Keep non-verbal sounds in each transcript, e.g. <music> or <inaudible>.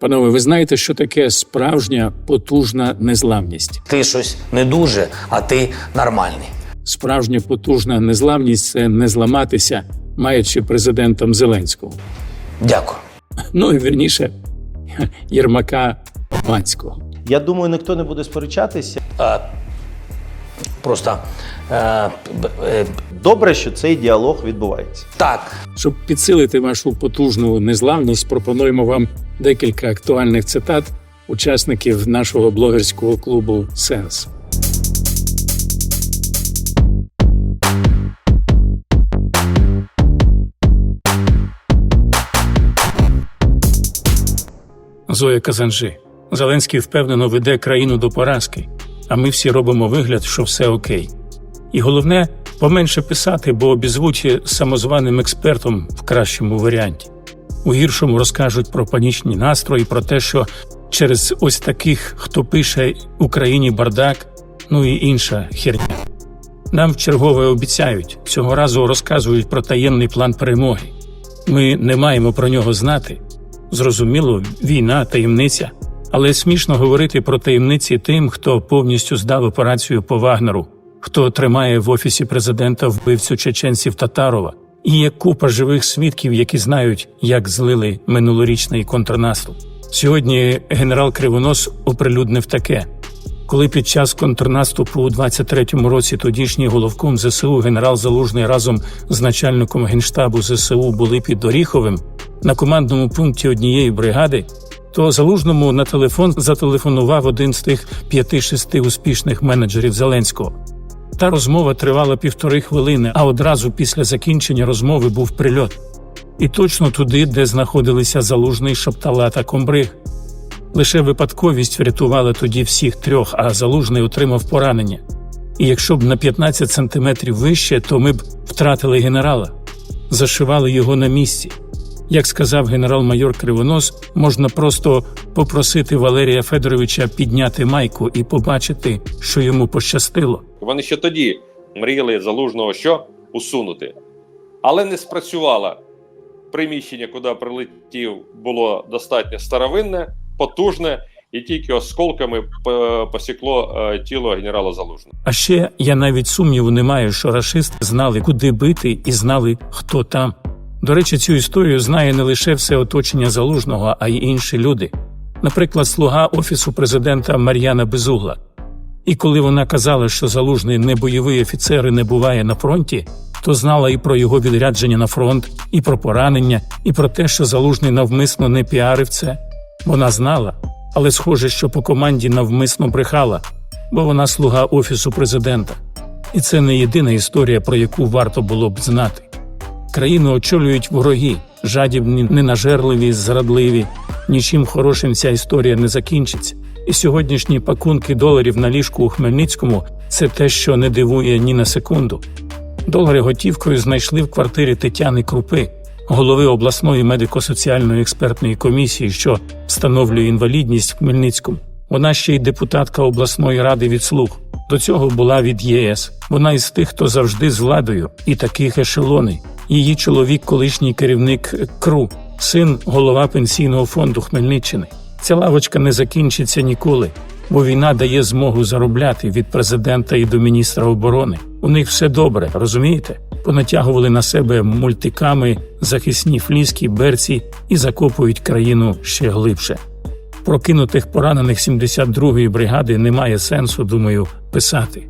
Панове, ви знаєте, що таке справжня потужна незламність? Ти щось не дуже, а ти нормальний. Справжня потужна незламність це не зламатися, маючи президентом Зеленського. Дякую. Ну і вірніше <laughs> Єрмака Панського. Я думаю, ніхто не буде сперечатися. Е, просто е, е, Добре, що цей діалог відбувається. так. Щоб підсилити вашу потужну незламність, пропонуємо вам декілька актуальних цитат учасників нашого блогерського клубу Сенс. Зоя Казанжи. Зеленський впевнено веде країну до поразки, а ми всі робимо вигляд, що все окей. І головне поменше писати, бо обізвуть самозваним експертом в кращому варіанті. У гіршому розкажуть про панічні настрої, про те, що через ось таких, хто пише Україні бардак, ну і інша херня. Нам вчергове обіцяють, цього разу розказують про таємний план перемоги. Ми не маємо про нього знати. Зрозуміло, війна, таємниця, але смішно говорити про таємниці тим, хто повністю здав операцію по Вагнеру, хто тримає в офісі президента вбивцю чеченців Татарова. І є купа живих свідків, які знають, як злили минулорічний контрнаступ. Сьогодні генерал Кривонос оприлюднив таке. Коли під час контрнаступу у 23-му році тодішній головком ЗСУ генерал Залужний разом з начальником генштабу ЗСУ були під Оріховим на командному пункті однієї бригади, то Залужному на телефон зателефонував один з тих п'яти-шести успішних менеджерів Зеленського. Та розмова тривала півтори хвилини, а одразу після закінчення розмови був прильот. І точно туди, де знаходилися залужний Шаптала та Комбриг. Лише випадковість врятувала тоді всіх трьох, а залужний отримав поранення. І якщо б на 15 сантиметрів вище, то ми б втратили генерала, зашивали його на місці. Як сказав генерал-майор Кривонос, можна просто попросити Валерія Федоровича підняти майку і побачити, що йому пощастило. Вони ще тоді мріяли залужного що усунути, але не спрацювало. Приміщення, куди прилетів, було достатньо старовинне, потужне, і тільки осколками посікло е, тіло генерала Залужного. А ще я навіть сумніву не маю, що рашисти знали, куди бити, і знали, хто там. До речі, цю історію знає не лише все оточення залужного, а й інші люди. Наприклад, слуга офісу президента Мар'яна Безугла. І коли вона казала, що залужний не бойовий офіцер і не буває на фронті, то знала і про його відрядження на фронт, і про поранення, і про те, що залужний навмисно не піарив це. Вона знала, але схоже, що по команді навмисно брехала, бо вона слуга офісу президента. І це не єдина історія, про яку варто було б знати. Країну очолюють вороги, жадібні, ненажерливі, зрадливі. Нічим хорошим ця історія не закінчиться. І сьогоднішні пакунки доларів на ліжку у Хмельницькому це те, що не дивує ні на секунду. Долари готівкою знайшли в квартирі Тетяни Крупи, голови обласної медико-соціальної експертної комісії, що встановлює інвалідність в Хмельницькому. Вона ще й депутатка обласної ради від слуг. До цього була від ЄС. Вона із тих, хто завжди з владою, і таких ешелони. Її чоловік, колишній керівник КРУ, син голова пенсійного фонду Хмельниччини. Ця лавочка не закінчиться ніколи, бо війна дає змогу заробляти від президента і до міністра оборони. У них все добре, розумієте? Понатягували на себе мультиками, захисні фліски, берці і закопують країну ще глибше. Прокинутих поранених 72-ї бригади немає сенсу, думаю, писати.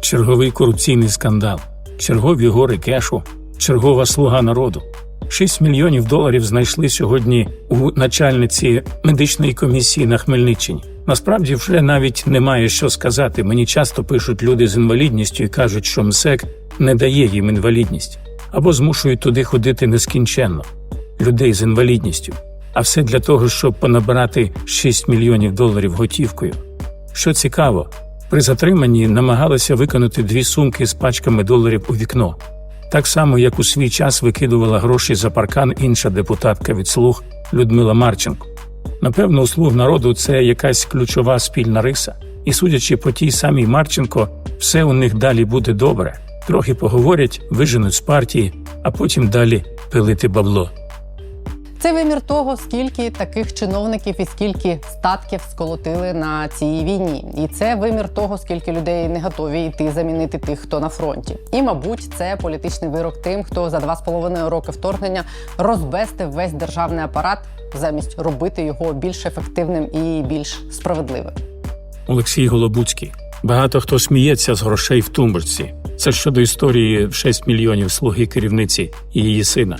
Черговий корупційний скандал, чергові гори кешу, чергова слуга народу. 6 мільйонів доларів знайшли сьогодні у начальниці медичної комісії на Хмельниччині. Насправді вже навіть немає що сказати. Мені часто пишуть люди з інвалідністю і кажуть, що МСЕК не дає їм інвалідність або змушують туди ходити нескінченно людей з інвалідністю. А все для того, щоб понабирати 6 мільйонів доларів готівкою. Що цікаво, при затриманні намагалися виконати дві сумки з пачками доларів у вікно. Так само, як у свій час викидувала гроші за паркан інша депутатка від слуг Людмила Марченко. Напевно, у слуг народу це якась ключова спільна риса, і судячи по тій самій Марченко, все у них далі буде добре. Трохи поговорять, виженуть з партії, а потім далі пилити бабло. Це вимір того, скільки таких чиновників і скільки статків сколотили на цій війні. І це вимір того, скільки людей не готові йти замінити тих, хто на фронті. І, мабуть, це політичний вирок тим, хто за два з половиною роки вторгнення розбестив весь державний апарат замість робити його більш ефективним і більш справедливим. Олексій Голобуцький. Багато хто сміється з грошей в тумбочці. Це щодо історії в 6 мільйонів слуги керівниці і її сина.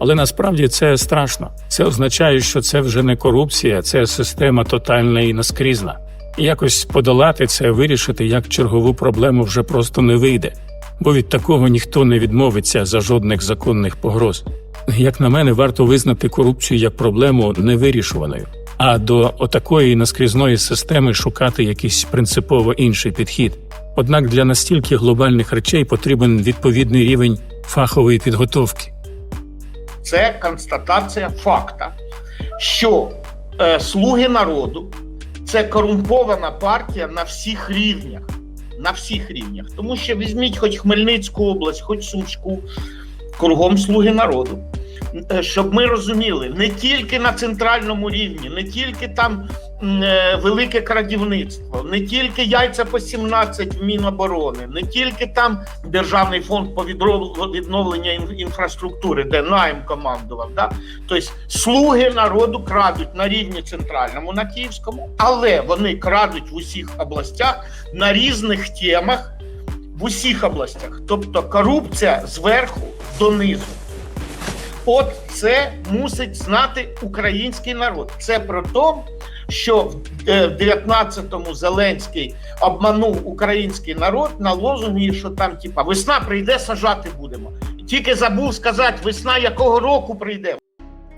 Але насправді це страшно. Це означає, що це вже не корупція, це система тотальна і наскрізна. І якось подолати це, вирішити як чергову проблему вже просто не вийде, бо від такого ніхто не відмовиться за жодних законних погроз. Як на мене, варто визнати корупцію як проблему невирішуваною, а до отакої наскрізної системи шукати якийсь принципово інший підхід. Однак для настільки глобальних речей потрібен відповідний рівень фахової підготовки. Це констатація факта, що е, слуги народу це корумпована партія на всіх рівнях. На всіх рівнях. Тому що візьміть хоч Хмельницьку область, хоч Сумську, кругом слуги народу. Е, Щоб ми розуміли, не тільки на центральному рівні, не тільки там е, велике крадівництво, не тільки яйця по 17 в Міноборони, не тільки там Державний фонд по відновлення інфраструктури, де найм командував. Да? Тобто слуги народу крадуть на рівні центральному, на київському, але вони крадуть в усіх областях на різних темах в усіх областях. Тобто корупція зверху донизу. От це мусить знати український народ. Це про те, що в е, 19-му Зеленський обманув український народ на лозунгі, що там, типа, весна прийде, сажати будемо. Тільки забув сказати, весна якого року прийде.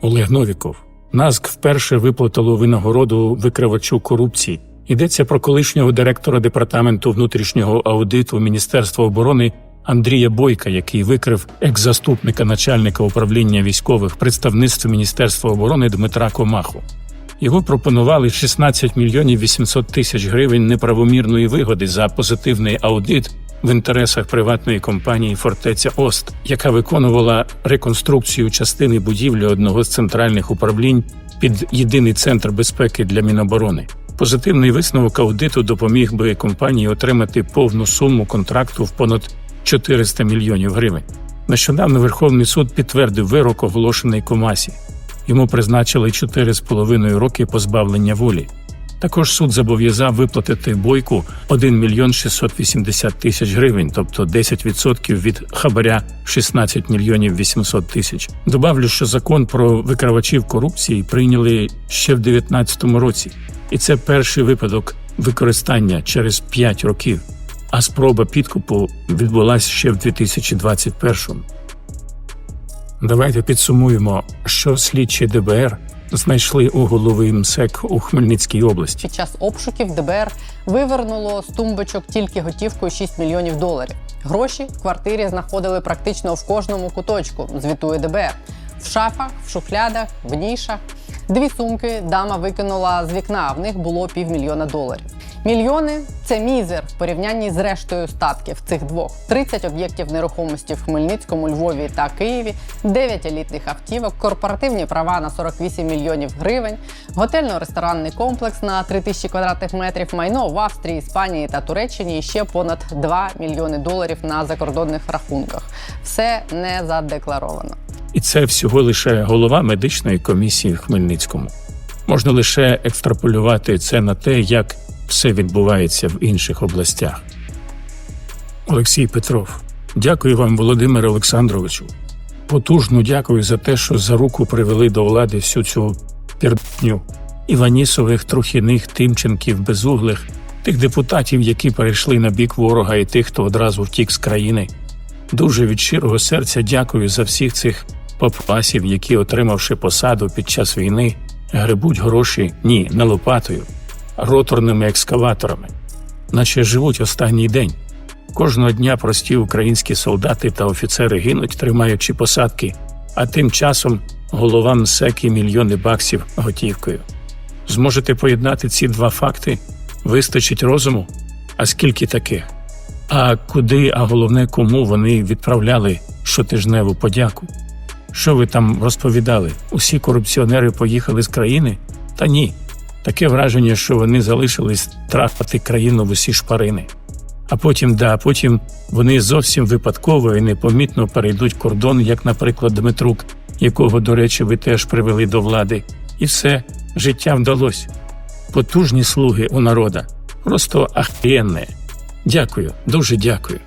Олег Новіков. НАЗК вперше виплатило винагороду викривачу корупції. Йдеться про колишнього директора департаменту внутрішнього аудиту Міністерства оборони Андрія Бойка, який викрив екс-заступника начальника управління військових представництв Міністерства оборони Дмитра Комаху. Його пропонували 16 мільйонів 800 тисяч гривень неправомірної вигоди за позитивний аудит в інтересах приватної компанії Фортеця Ост, яка виконувала реконструкцію частини будівлі одного з центральних управлінь під єдиний центр безпеки для Міноборони. Позитивний висновок аудиту допоміг би компанії отримати повну суму контракту в понад 400 мільйонів гривень. Нещодавно Верховний суд підтвердив вирок, оголошений Комасі. Йому призначили 4,5 роки позбавлення волі. Також суд зобов'язав виплатити бойку 1 мільйон 680 тисяч гривень, тобто 10% від хабаря 16 мільйонів 800 тисяч. Добавлю, що закон про викривачів корупції прийняли ще в 2019 році, і це перший випадок використання через 5 років. А спроба підкупу відбулася ще в 2021-му. Давайте підсумуємо, що слідчі ДБР знайшли у голови МСЕК у Хмельницькій області. Під час обшуків ДБР вивернуло з тумбочок тільки готівкою 6 мільйонів доларів. Гроші в квартирі знаходили практично в кожному куточку, звітує ДБР. В шафах, в шухлядах, в нішах. Дві сумки дама викинула з вікна, в них було півмільйона доларів. Мільйони це мізер в порівнянні з рештою статків цих двох: 30 об'єктів нерухомості в Хмельницькому, Львові та Києві, 9 елітних автівок, корпоративні права на 48 мільйонів гривень, готельно-ресторанний комплекс на 3 тисячі квадратних метрів, майно в Австрії, Іспанії та Туреччині і ще понад 2 мільйони доларів на закордонних рахунках. Все не задекларовано. І це всього лише голова медичної комісії в Хмельницькому. Можна лише екстраполювати це на те, як все відбувається в інших областях. Олексій Петров, дякую вам, Володимире Олександровичу. Потужно дякую за те, що за руку привели до влади всю цю пірдню Іванісових, Трухіних, Тимченків, Безуглих, тих депутатів, які перейшли на бік ворога, і тих, хто одразу втік з країни. Дуже від щирого серця дякую за всіх цих попасів, які, отримавши посаду під час війни, гребуть гроші ні, не лопатою, а роторними екскаваторами, наче живуть останній день. Кожного дня прості українські солдати та офіцери гинуть, тримаючи посадки, а тим часом голова МСЕК і мільйони баксів готівкою. Зможете поєднати ці два факти? Вистачить розуму? А скільки таких? А куди, а головне, кому вони відправляли щотижневу подяку? Що ви там розповідали? Усі корупціонери поїхали з країни? Та ні. Таке враження, що вони залишились трапити країну в усі шпарини. А потім, да, потім вони зовсім випадково і непомітно перейдуть кордон, як, наприклад, Дмитрук, якого, до речі, ви теж привели до влади. І все, життя вдалося. Потужні слуги у народа. Просто ахренне. Дякую, дуже дякую.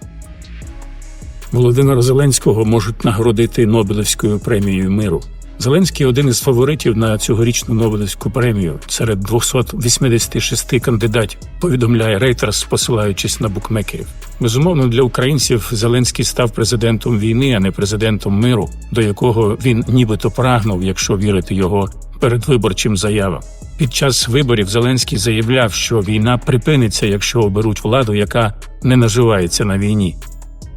Володимира Зеленського можуть нагородити Нобелівською премією миру. Зеленський один із фаворитів на цьогорічну Нобелівську премію серед 286 кандидатів, повідомляє Reuters, посилаючись на букмекерів. Безумовно, для українців Зеленський став президентом війни, а не президентом миру, до якого він нібито прагнув, якщо вірити його передвиборчим заявам. Під час виборів Зеленський заявляв, що війна припиниться, якщо оберуть владу, яка не наживається на війні.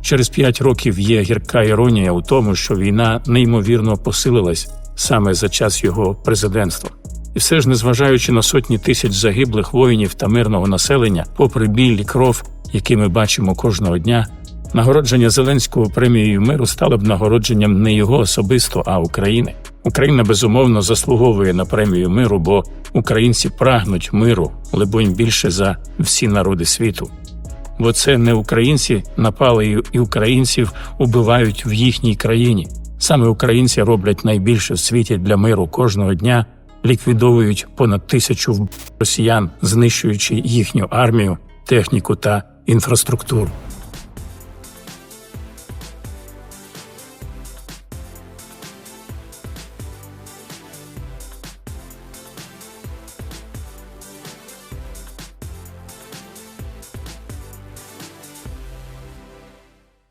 Через п'ять років є гірка іронія у тому, що війна неймовірно посилилась саме за час його президентства. І все ж, незважаючи на сотні тисяч загиблих воїнів та мирного населення, попри біль і кров, які ми бачимо кожного дня, нагородження Зеленського премією миру стало б нагородженням не його особисто, а України. Україна безумовно заслуговує на премію миру, бо українці прагнуть миру, либонь більше за всі народи світу бо це не українці напали і- українців убивають в їхній країні. Саме українці роблять найбільше в світі для миру кожного дня, ліквідовують понад тисячу росіян, знищуючи їхню армію, техніку та інфраструктуру.